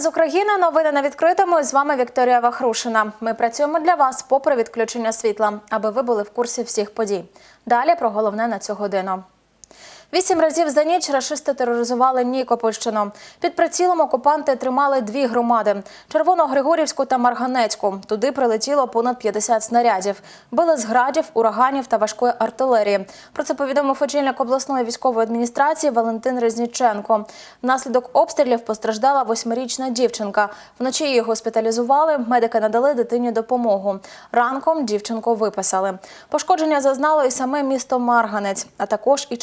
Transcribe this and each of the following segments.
з України. Новини на відкритому. З вами Вікторія Вахрушина. Ми працюємо для вас попри відключення світла, аби ви були в курсі всіх подій. Далі про головне на цю годину. Вісім разів за ніч рашисти тероризували Нікопольщину. Під прицілом окупанти тримали дві громади: Червоногригорівську та Марганецьку. Туди прилетіло понад 50 снарядів. Били з градів, ураганів та важкої артилерії. Про це повідомив очільник обласної військової адміністрації Валентин Резніченко. Внаслідок обстрілів постраждала восьмирічна дівчинка. Вночі її госпіталізували. Медики надали дитині допомогу. Ранком дівчинку виписали. Пошкодження зазнало і саме місто Марганець, а також і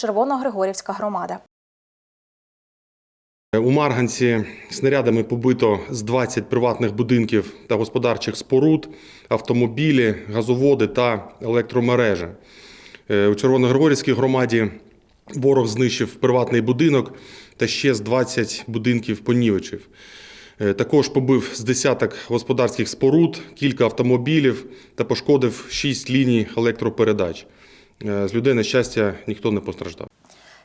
Червоногригорівська громада. У Марганці снарядами побито з 20 приватних будинків та господарчих споруд, автомобілі, газоводи та електромережі. Е, У Червоногригорівській громаді ворог знищив приватний будинок та ще з 20 будинків понівечив. Е, Також побив з десяток господарських споруд, кілька автомобілів та пошкодив 6 ліній електропередач. Е, З людей, на щастя, ніхто не постраждав.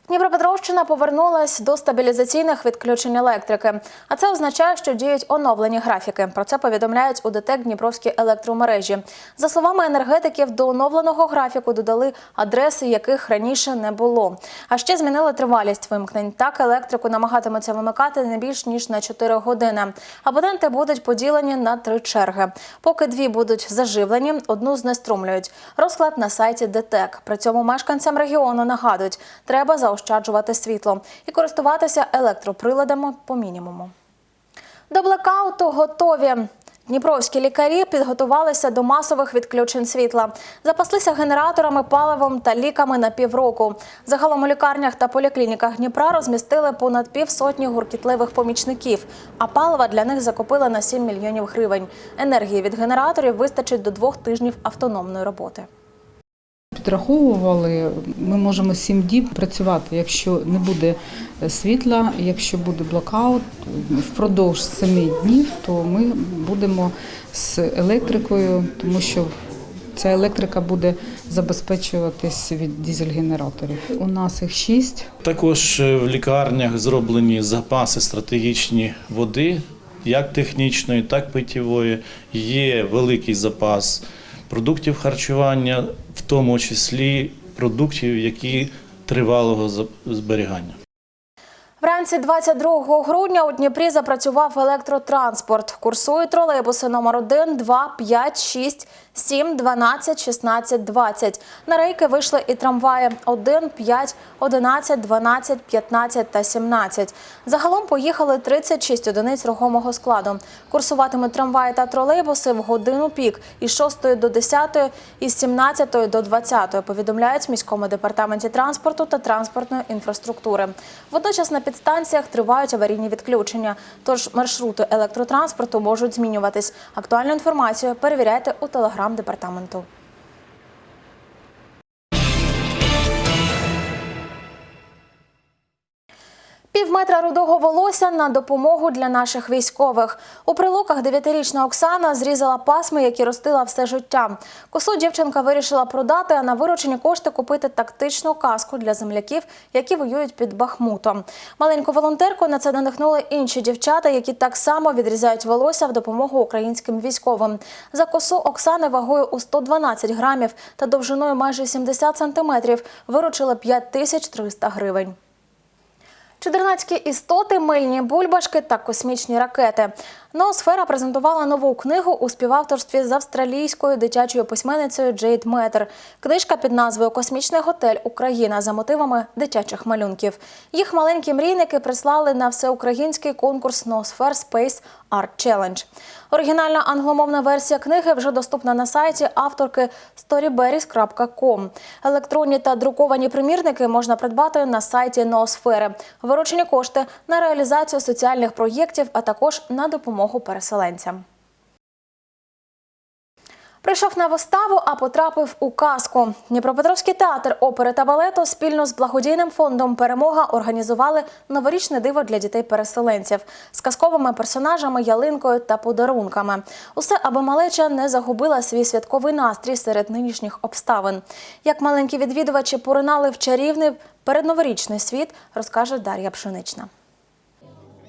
Дніпропетровщина повернулась до стабілізаційних відключень електрики. А це означає, що діють оновлені графіки. Про це повідомляють у ДТЕК Дніпровські електромережі. За словами енергетиків, до оновленого графіку додали адреси, яких раніше не було. А ще змінили тривалість вимкнень. Так електрику намагатимуться вимикати не більш ніж на 4 години. Абоненти будуть поділені на три черги. Поки дві будуть заживлені, одну знеструмлюють. Розклад на сайті ДТЕК. При цьому мешканцям регіону нагадують, треба заощаджувати світло і користуватися електроприладами по мінімуму. До блекауту готові. Дніпровські лікарі підготувалися до масових відключень світла, запаслися генераторами, паливом та ліками на півроку. Загалом у лікарнях та поліклініках Дніпра розмістили понад півсотні гуркітливих помічників, а палива для них закупили на 7 мільйонів гривень. Енергії від генераторів вистачить до двох тижнів автономної роботи. Підраховували, ми можемо сім діб працювати, якщо не буде світла, якщо буде блокаут впродовж семи днів, то ми будемо з електрикою, тому що ця електрика буде забезпечуватись від дизель-генераторів. У нас їх шість. Також е, в лікарнях зроблені запаси стратегічні води, як технічної, так питєвої. Є великий запас продуктів харчування, в тому числі продуктів, які тривалого зберігання. Вранці 22 грудня у Дніпрі запрацював електротранспорт. Курсують тролейбуси номер 1, 2, 5, 6, 7, 12, 16, 20. На рейки вийшли і трамваї 1, 5, 11, 12, 15 та 17. Загалом поїхали 36 одиниць рухомого складу. Курсуватимуть трамваї та тролейбуси в годину пік із 6 до 10, із 17 до 20, повідомляють в міському департаменті транспорту та транспортної інфраструктури. Водночас на підстанціях тривають аварійні відключення, тож маршрути електротранспорту можуть змінюватись. Актуальну інформацію перевіряйте у телеграм департаменту. Пів метра рудого волосся на допомогу для наших військових. У прилуках дев'ятирічна Оксана зрізала пасми, які ростила все життя. Косу дівчинка вирішила продати, а на виручені кошти купити тактичну каску для земляків, які воюють під Бахмутом. Маленьку волонтерку на це надихнули інші дівчата, які так само відрізають волосся в допомогу українським військовим. За косу Оксани вагою у 112 грамів та довжиною майже 70 сантиметрів виручили 5300 гривень. Чудернацькі істоти, мильні бульбашки та космічні ракети. Ноосфера презентувала нову книгу у співавторстві з австралійською дитячою письменницею Джейд Метер. Книжка під назвою Космічний готель Україна за мотивами дитячих малюнків. Їх маленькі мрійники прислали на всеукраїнський конкурс Ноосфер Space Art Challenge. Оригінальна англомовна версія книги вже доступна на сайті авторки storyberries.com. Електронні та друковані примірники можна придбати на сайті Ноосфери. Виручені кошти на реалізацію соціальних проєктів, а також на допомогу переселенцям. Прийшов на виставу, а потрапив у казку. Дніпропетровський театр опери та балету спільно з благодійним фондом Перемога організували новорічне диво для дітей-переселенців з казковими персонажами, ялинкою та подарунками. Усе, аби малеча не загубила свій святковий настрій серед нинішніх обставин. Як маленькі відвідувачі поринали в чарівний передноворічний світ, розкаже Дар'я Пшенична.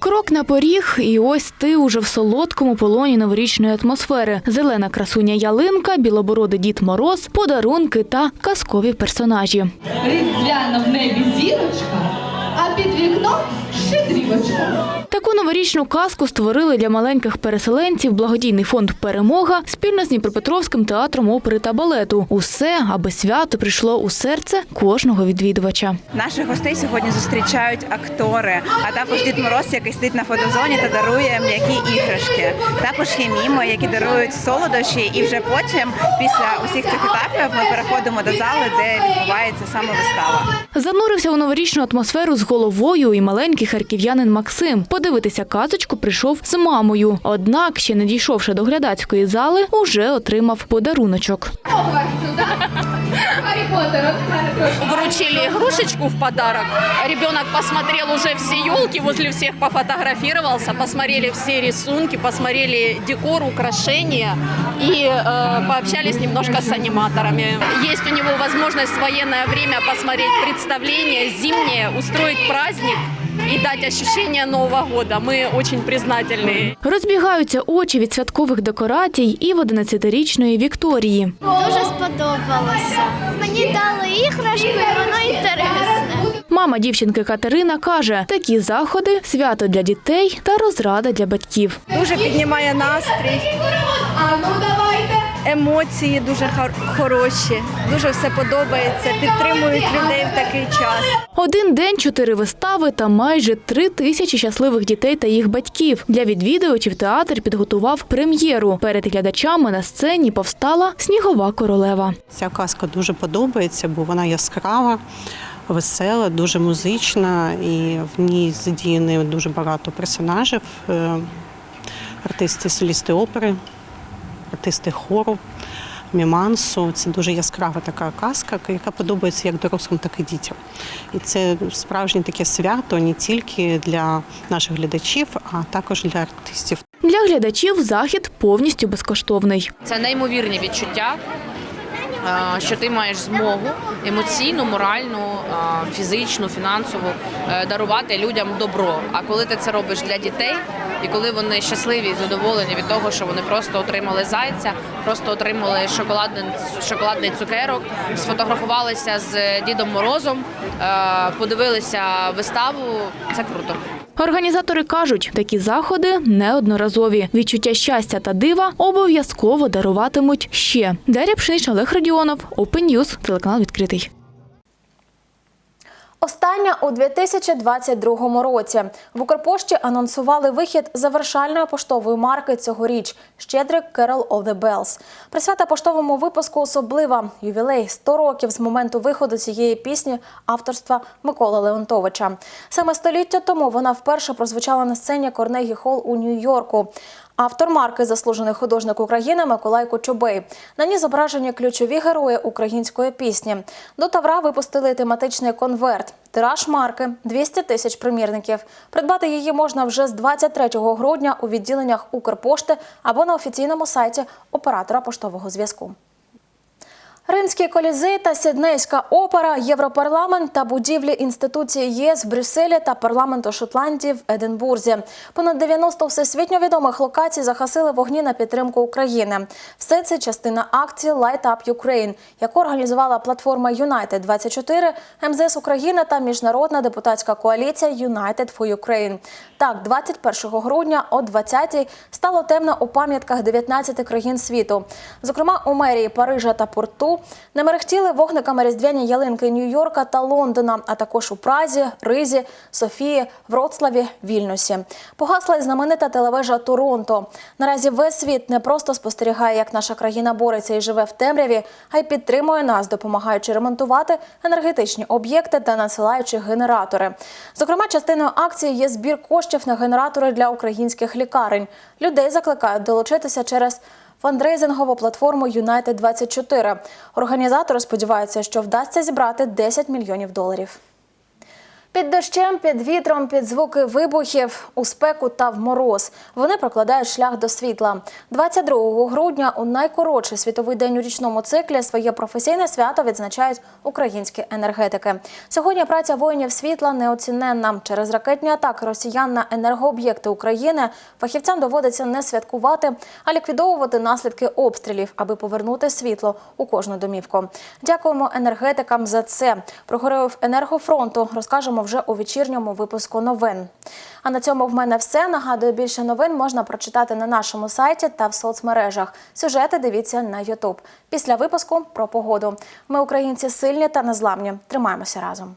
Крок на поріг, і ось ти уже в солодкому полоні новорічної атмосфери. Зелена красуня ялинка, білобородий дід Мороз, подарунки та казкові персонажі. Різдвяна в небі зірочка, а під вікном щедрівочка. Таку новорічну казку створили для маленьких переселенців благодійний фонд Перемога спільно з Дніпропетровським театром опери та балету. Усе, аби свято прийшло у серце кожного відвідувача. Наших гостей сьогодні зустрічають актори, а також Дід Мороз, який сидить на фотозоні та дарує м'які іграшки. Також є міми, які дарують солодощі, і вже потім, після усіх цих етапів, ми переходимо до зали, де відбувається саме вистава. Занурився у новорічну атмосферу з головою і маленький харків'янин Максим. Подивитися казочку прийшов з мамою. Однак, ще не дійшовши до глядацької зали, уже отримав подаруночок. Вручили игрушечку в подарок. Ребенок посмотрел уже все елки, возле всех пофотографировался, посмотрели все рисунки, посмотрели декор, украшения и э, пообщались немножко с аниматорами. Есть у него возможность в военное время посмотреть представление зимнее, устроить праздник и дать ощущение Нового года. Мы очень признательны. Розбігаються очі від святкових декорацій і в 11-річної Вікторії. Дуже сподобалося. Мені дали іграшку, і воно інтересне. Мама дівчинки Катерина каже, такі заходи свято для дітей та розрада для батьків. Дуже піднімає настрій, А ну давайте. Емоції дуже хор- хороші, дуже все подобається, підтримують людей в такий час. Один день, чотири вистави та майже три тисячі щасливих дітей та їх батьків. Для відвідувачів театр підготував прем'єру. Перед глядачами на сцені повстала снігова королева. Ця казка дуже подобається, бо вона яскрава, весела, дуже музична, і в ній задіяні дуже багато персонажів, е, артисти солісти опери, артисти хору, мімансу. Це дуже яскрава така казка, яка подобається як дорослим, так і дітям. І це справжнє таке свято не тільки для наших глядачів, а також для артистів. Для глядачів захід повністю безкоштовний. Це неймовірні відчуття, що ти маєш змогу емоційну, моральну, е, фізичну, фінансову е, дарувати людям добро. А коли ти це робиш для дітей, і коли вони щасливі і задоволені від того, що вони просто отримали зайця, просто отримали шоколадний, шоколадний цукерок, сфотографувалися з Дідом Морозом, е, подивилися виставу, це круто. Організатори кажуть, такі заходи неодноразові. Відчуття щастя та дива обов'язково даруватимуть ще. Дар'я Пшнич, Олег Радіонов, Open телеканал відкритий. Остання у 2022 році в Укрпошті анонсували вихід завершальної поштової марки цьогоріч Щедрик Carol of the Bells. Присвята поштовому випуску особлива ювілей 100 років з моменту виходу цієї пісні авторства Миколи Леонтовича. Саме століття тому вона вперше прозвучала на сцені Корнегі Холл у Нью-Йорку. Автор марки заслужений художник України Миколай Кочубей. На ній зображені ключові герої української пісні. До Тавра випустили тематичний конверт. Тираж марки 200 тисяч примірників. Придбати її можна вже з 23 грудня у відділеннях Укрпошти або на офіційному сайті оператора поштового зв'язку. Римський колізей та Сіднейська опера, Європарламент та будівлі інституції ЄС в Брюсселі та парламенту Шотландії в Единбурзі. Понад 90 всесвітньо відомих локацій загасили вогні на підтримку України. Все це частина акції Light Up Ukraine, яку організувала платформа United 24 МЗС України та міжнародна депутатська коаліція United for Ukraine. Так, 21 грудня о 20-й стало темно у пам'ятках 19 країн світу. Зокрема, у мерії Парижа та Порту не мерехтіли вогниками різдвяні ялинки Нью-Йорка та Лондона, а також у Празі, Ризі, Софії, Вроцлаві, Вільнюсі. Погасла й знаменита телевежа Торонто. Наразі весь світ не просто спостерігає, як наша країна бореться і живе в темряві, а й підтримує нас, допомагаючи ремонтувати енергетичні об'єкти та надсилаючи генератори. Зокрема, частиною акції є збір коштів на генератори для українських лікарень. Людей закликають долучитися через фандрейзингову платформу United 24 Організатори сподіваються, що вдасться зібрати 10 мільйонів доларів. Під дощем, під вітром, під звуки вибухів, у спеку та в мороз. Вони прокладають шлях до світла. 22 грудня у найкоротший світовий день у річному циклі своє професійне свято відзначають українські енергетики. Сьогодні праця воїнів світла неоціненна. Через ракетні атаки росіян на енергооб'єкти України фахівцям доводиться не святкувати, а ліквідовувати наслідки обстрілів, аби повернути світло у кожну домівку. Дякуємо енергетикам за це. Про героїв енергофронту розкажемо вже у вечірньому випуску новин. А на цьому в мене все. Нагадую, більше новин можна прочитати на нашому сайті та в соцмережах. Сюжети дивіться на Ютуб. Після випуску про погоду. Ми, українці, сильні та незламні. Тримаємося разом.